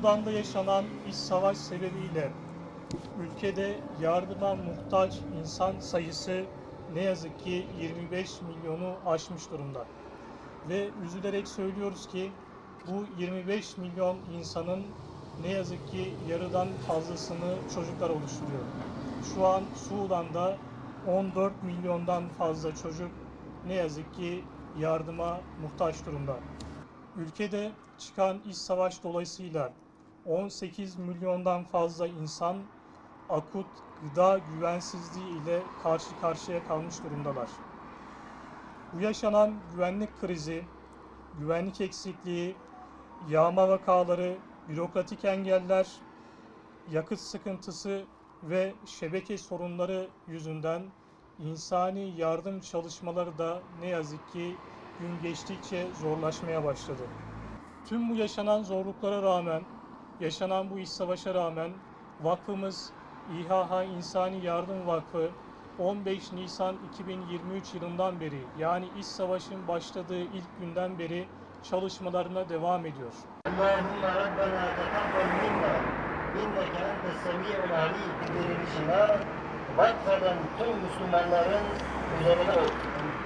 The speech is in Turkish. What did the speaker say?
Sudan'da yaşanan iç savaş sebebiyle ülkede yardıma muhtaç insan sayısı ne yazık ki 25 milyonu aşmış durumda. Ve üzülerek söylüyoruz ki bu 25 milyon insanın ne yazık ki yarıdan fazlasını çocuklar oluşturuyor. Şu an Sudan'da 14 milyondan fazla çocuk ne yazık ki yardıma muhtaç durumda. Ülkede çıkan iç savaş dolayısıyla 18 milyondan fazla insan akut gıda güvensizliği ile karşı karşıya kalmış durumdalar. Bu yaşanan güvenlik krizi, güvenlik eksikliği, yağma vakaları, bürokratik engeller, yakıt sıkıntısı ve şebeke sorunları yüzünden insani yardım çalışmaları da ne yazık ki gün geçtikçe zorlaşmaya başladı. Tüm bu yaşanan zorluklara rağmen, Yaşanan bu iç savaşa rağmen vakfımız İHH İnsani Yardım Vakfı 15 Nisan 2023 yılından beri yani iç savaşın başladığı ilk günden beri çalışmalarına devam ediyor. Allahümme Rabbena tekabbel minna inneke ente semi'ul alim verilişine vakfeden tüm Müslümanların üzerine olsun.